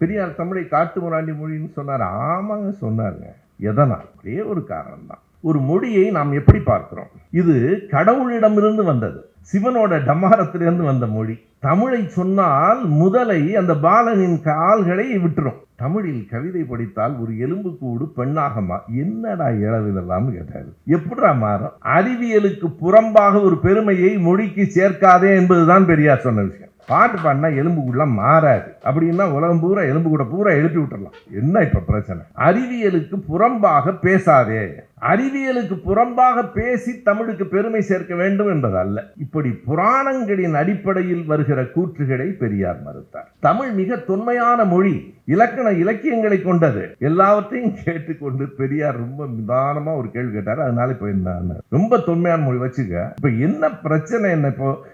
பெரியார் தமிழை காட்டு முராண்டி மொழின்னு சொன்னார். ஆமாங்க சொன்னாருங்க. எதனால் ஒரே ஒரு காரணம் தான் ஒரு மொழியை நாம் எப்படி பார்க்கிறோம்? இது கடவுளிடமிருந்து வந்தது. சிவனோட டமாரத்திலிருந்து வந்த மொழி. தமிழை சொன்னால் முதலை அந்த பாலனின் கால்களை விட்டுரும். தமிழில் கவிதை படித்தால் ஒரு எலும்பு கூடு பெண்ணாகமா? என்னடா இளவிதெல்லாம் கேட்டாரு. எப்படா மாறும்? அறிவியலுக்கு புறம்பாக ஒரு பெருமையை மொழிக்கு சேர்க்காதே என்பதுதான் பெரியார் சொன்ன விஷயம். பாட்டு பாடினா எலும்புக்குள்ள மாறாது. அப்படின்னா உலகம் பூரா எலும்பு கூட பூரா எழுப்பி விட்டுறலாம். என்ன இப்ப பிரச்சனை? அறிவியலுக்கு புறம்பாக பேசாதே. அறிவியலுக்கு புறம்பாக பேசி தமிழுக்கு பெருமை சேர்க்க வேண்டும் என்பது அல்ல இப்படி புராணங்களின் அடிப்படையில் வருகிற கூற்றுகளை பெரியார் மறுத்தார். தமிழ் மிக தொன்மையான மொழி இலக்கண இலக்கியங்களை கொண்டது. எல்லாவற்றையும் கேட்டுக்கொண்டு பெரியார் ரொம்ப நிதானமா ஒரு கேள்வி கேட்டார். அதனால இப்ப என்ன ரொம்ப தொன்மையான மொழி வச்சுக்க. இப்ப என்ன பிரச்சனை என்ன இப்போ?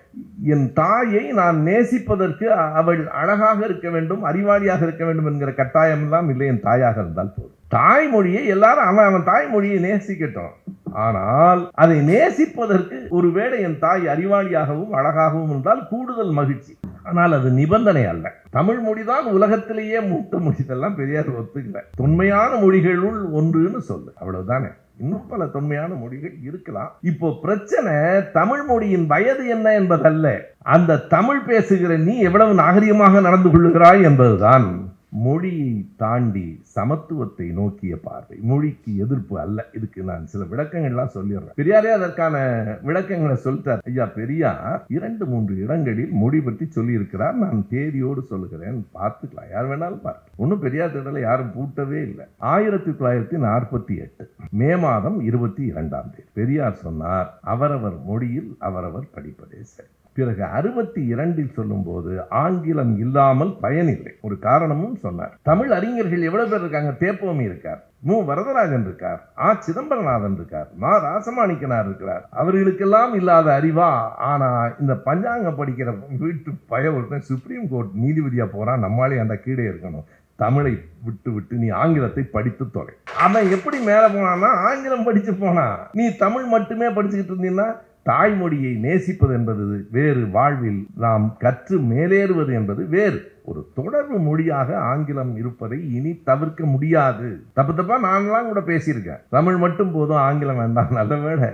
என் தாயை நான் நேசிப்பதற்கு அவள் அழகாக இருக்க வேண்டும் அறிவாளியாக இருக்க வேண்டும் என்கிற கட்டாயம் எல்லாம் இல்லை என் தாயாக இருந்தால் போதும். தாய்மொழியை எல்லாரும் அவன் அவன் தாய்மொழியை நேசிக்கட்டும். ஆனால் அதை நேசிப்பதற்கு ஒருவேளை என் தாய் அறிவாளியாகவும் அழகாகவும் இருந்தால் கூடுதல் மகிழ்ச்சி. ஆனால் அது நிபந்தனை அல்ல. தமிழ் மொழிதான் உலகத்திலேயே மூத்த மொழி. இதெல்லாம் பெரியார் ஒத்துக்கல. தொன்மையான மொழிகளுள் ஒன்றுன்னு சொல்லு. அவ்வளவுதானே? இன்னும் பல தொன்மையான மொழிகள் இருக்கலாம். இப்போ பிரச்சனை தமிழ் மொழியின் வயது என்ன என்பதல்ல. அந்த தமிழ் பேசுகிற நீ எவ்வளவு நாகரிகமாக நடந்து கொள்ளுகிறாய் என்பதுதான். மொழியை தாண்டி சமத்துவத்தை நோக்கிய பார்வை. மொழிக்கு எதிர்ப்பு அல்ல. இதுக்கு நான் சில விளக்கங்கள்லாம் சொல்லிடுறேன். பெரியாரே அதற்கான விளக்கங்களை சொல்லிட்டார். ஐயா பெரியார் இரண்டு மூன்று இடங்களில் மொழி பற்றி சொல்லியிருக்கிறார். நான் தேதியோடு சொல்லுகிறேன். பார்த்துக்கலாம். யார் வேணாலும் பார்க்க ஒன்றும் பெரியார் தேர்தலை யாரும் பூட்டவே இல்லை. ஆயிரத்தி தொள்ளாயிரத்தி நாற்பத்தி எட்டு மே மாதம் இருபத்தி இரண்டாம் தேதி பெரியார் சொன்னார் அவரவர் மொழியில் அவரவர் படிப்பதே சரி. பிறகு அறுபத்தி இரண்டில் சொல்லும்போது ஆங்கிலம் இல்லாமல் பயனில்லை. ஒரு காரணமும் சொன்னார். தமிழ் அறிஞர்கள் எவ்வளவு பேர் இருக்காங்க? தேப்போமி இருக்கார் மு. வரதராஜன் இருக்கார் ஆ. சிதம்பரநாதன் இருக்கார் மா. ராசமாணிக்கனார் இருக்கிறார். அவர்களுக்கெல்லாம் இல்லாத அறிவா? ஆனா இந்த பஞ்சாங்க படிக்கிற வீட்டு பய ஒருத்தன் சுப்ரீம் கோர்ட் நீதிபதியா போறான் நம்மளாலே அந்த கீழே இருக்கணும். தமிழை விட்டு விட்டு நீ ஆங்கிலத்தை படித்து தொலை. அவன் எப்படி மேல போனான்னா ஆங்கிலம் படிச்சு போனா நீ தமிழ் மட்டுமே படிச்சுக்கிட்டு இருந்தீங்கன்னா தாய்மொழியை நேசிப்பது என்பது வேறு வாழ்வில் நாம் கற்று மேலேறுவது என்பது வேறு. ஒரு தொடர்பு மொழியாக ஆங்கிலம் இருப்பதை இனி தவிர்க்க முடியாது. தப்பு தப்பா நான்லாம் கூட பேசியிருக்கேன். தமிழ் மட்டும் போதும் ஆங்கிலம் வேண்டாம் நல்ல வேலை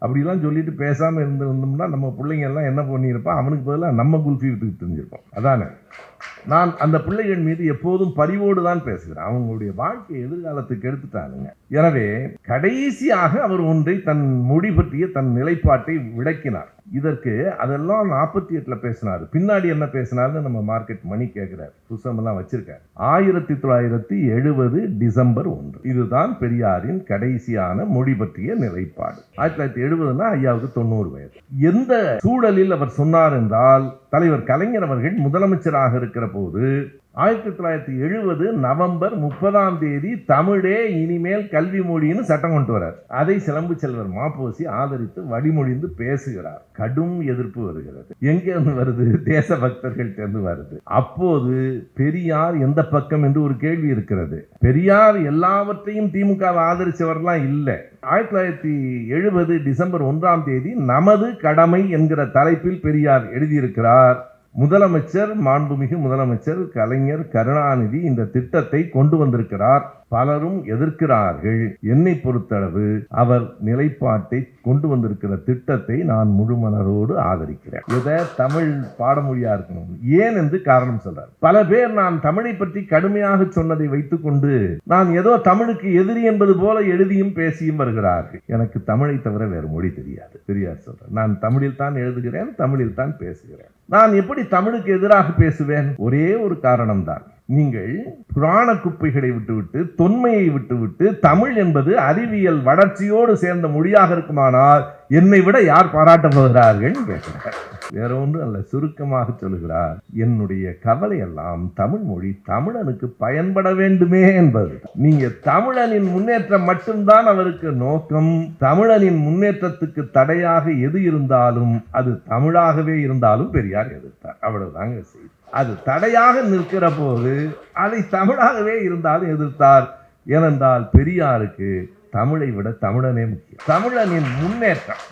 அப்படிலாம் சொல்லிட்டு பேசாமல் இருந்திருந்தோம்னா நம்ம பிள்ளைங்க எல்லாம் என்ன பண்ணியிருப்பான் அவனுக்கு பதிலாக நம்ம குல்ஃபி வித்துக்கிட்டு தெரிஞ்சிருப்போம் அதானே? நான் அந்த பிள்ளைகள் மீது எப்போதும் பரிவோடு தான் பேசுகிறேன். அவங்களுடைய வாழ்க்கை எதிர்காலத்துக்கு எடுத்துட்டானுங்க எனவே கடைசியாக அவர் ஒன்றை தன் மொழி பற்றிய தன் நிலைப்பாட்டை விளக்கினார். இதற்கு அதெல்லாம் நாற்பத்தி எட்டுல பேசினாரு. பின்னாடி என்ன பேசினாருன்னு நம்ம மார்க்கெட் மணி கேட்கிறார். புத்தகமெல்லாம் வச்சிருக்காரு. ஆயிரத்தி தொள்ளாயிரத்தி எழுபது டிசம்பர் ஒன்று. இதுதான் பெரியாரின் கடைசியான மொழி பற்றிய நிலைப்பாடு. ஆயிரத்தி தொள்ளாயிரத்தி எழுபதுனா ஐயாவுக்கு தொண்ணூறு வயது. எந்த சூழலில் அவர் சொன்னார் என்றால் தலைவர் கலைஞர் அவர்கள் முதலமைச்சராக இருக்கிற போது ஆயிரத்தி தொள்ளாயிரத்தி எழுபது நவம்பர் முப்பதாம் தேதி தமிழே இனிமேல் கல்வி மொழின்னு சட்டம் கொண்டு வரார். அதை சிலம்பு செல்வர் மாப்போசி ஆதரித்து வழிமொழிந்து பேசுகிறார். கடும் எதிர்ப்பு வருகிறது. எங்க இருந்து வருது? தேச பக்தர்கள்ட்ட வருது. அப்போது பெரியார் எந்த பக்கம் என்று ஒரு கேள்வி இருக்கிறது. பெரியார் எல்லாவற்றையும் திமுக ஆதரிச்சவர்லாம் இல்லை. ஆயிரத்தி தொள்ளாயிரத்தி எழுபது டிசம்பர் ஒன்றாம் தேதி நமது கடமை என்கிற தலைப்பில் பெரியார் எழுதியிருக்கிறார். முதலமைச்சர் மாண்புமிகு முதலமைச்சர் கலைஞர் கருணாநிதி இந்த திட்டத்தை கொண்டு வந்திருக்கிறார். பலரும் எதிர்க்கிறார்கள். என்னை பொறுத்தளவு அவர் நிலைப்பாட்டை கொண்டு வந்திருக்கிற திட்டத்தை நான் முழுமனரோடு ஆதரிக்கிறேன். இதை தமிழ் பாடமொழியா இருக்கணும். ஏன் என்று காரணம் சொல்றார். பல பேர் நான் தமிழை பற்றி கடுமையாக சொன்னதை வைத்துக்கொண்டு நான் ஏதோ தமிழுக்கு எதிரி என்பது போல எழுதியும் பேசியும் வருகிறார்கள். எனக்கு தமிழை தவிர வேறு மொழி தெரியாது. பெரியார் சொல்றேன் நான் தமிழில் தான் எழுதுகிறேன் தமிழில் தான் பேசுகிறேன். நான் எப்படி தமிழுக்கு எதிராக பேசுவேன்? ஒரே ஒரு காரணம் தான் நீங்கள் புராண குப்பைகளை விட்டுவிட்டு தொன்மையை விட்டுவிட்டு தமிழ் என்பது அறிவியல் வளர்ச்சியோடு சேர்ந்த மொழியாக இருக்குமானால் என்னை விட யார் பாராட்ட போகிறார்கள் கேட்கிறார். வேற ஒன்றும் அல்ல சுருக்கமாக சொல்லுகிறார் என்னுடைய கவலை எல்லாம் தமிழ் மொழி தமிழனுக்கு பயன்பட வேண்டுமே என்பது. நீங்க தமிழனின் முன்னேற்றம் மட்டும்தான் அவருக்கு நோக்கம். தமிழனின் முன்னேற்றத்துக்கு தடையாக எது இருந்தாலும் அது தமிழாகவே இருந்தாலும் பெரியார் எதிர்த்தார். அவ்வளவுதாங்க செய்தி. அது தடையாக நிற்கிற போது அதை தமிழாகவே இருந்தாலும் எதிர்த்தார். ஏனென்றால் பெரியாருக்கு தமிழை விட தமிழனே முக்கியம். தமிழனின் முன்னேற்றம்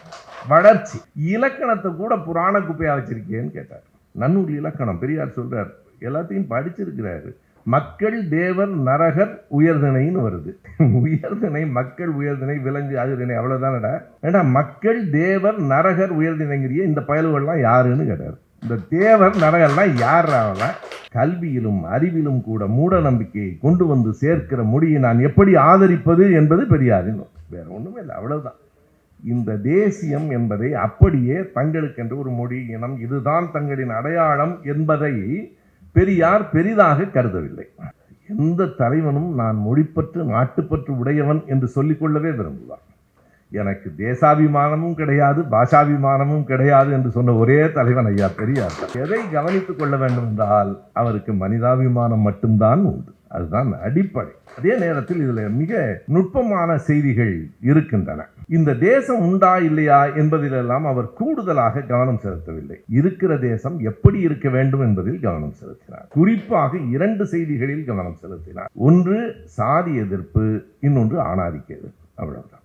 வளர்ச்சி. இலக்கணத்தை கூட புராண குப்பையாக வச்சிருக்கேன்னு கேட்டார். நன்னூல் இலக்கணம் பெரியார் சொல்றார். எல்லாத்தையும் படிச்சிருக்கிறாரு. மக்கள் தேவர் நரகர் உயர்திணைன்னு வருது. உயர்திணை மக்கள் உயர்திணை விலங்கு அகுதிணை அவ்வளவுதானடா? ஏன்னா மக்கள் தேவர் நரகர் உயர்திணைங்கிறிய இந்த பயல்கள்லாம் யாருன்னு கேட்டார். இந்த தேவர் நரகெல்லாம் யார் அவன் கல்வியிலும் அறிவிலும் கூட மூட நம்பிக்கையை கொண்டு வந்து சேர்க்கிற மொழியை நான் எப்படி ஆதரிப்பது என்பது பெரியாரின் வேற ஒன்றுமே இல்லை அவ்வளவுதான். இந்த தேசியம் என்பதை அப்படியே தங்களுக்கென்று ஒரு மொழி இனம் இதுதான் தங்களின் அடையாளம் என்பதை பெரியார் பெரிதாக கருதவில்லை. எந்த தலைவனும் நான் மொழிப்பற்று நாட்டுப்பற்று உடையவன் என்று சொல்லிக்கொள்ளவே விரும்புவான் எனக்கு தேசாபிமானமும் கிடையாது பாஷாபிமானமும் கிடையாது என்று சொன்ன ஒரே தலைவன் ஐயா பெரியார். எதை கவனித்துக் கொள்ள வேண்டும் என்றால் அவருக்கு மனிதாபிமானம் மட்டும்தான் உண்டு. அதுதான் அடிப்படை. அதே நேரத்தில் இதுல மிக நுட்பமான செய்திகள் இருக்கின்றன. இந்த தேசம் உண்டா இல்லையா என்பதிலெல்லாம் அவர் கூடுதலாக கவனம் செலுத்தவில்லை. இருக்கிற தேசம் எப்படி இருக்க வேண்டும் என்பதில் கவனம் செலுத்தினார். குறிப்பாக இரண்டு செய்திகளில் கவனம் செலுத்தினார். ஒன்று சாதி எதிர்ப்பு இன்னொன்று ஆணாதிக்க எதிர்ப்பு. அவ்வளவுதான்.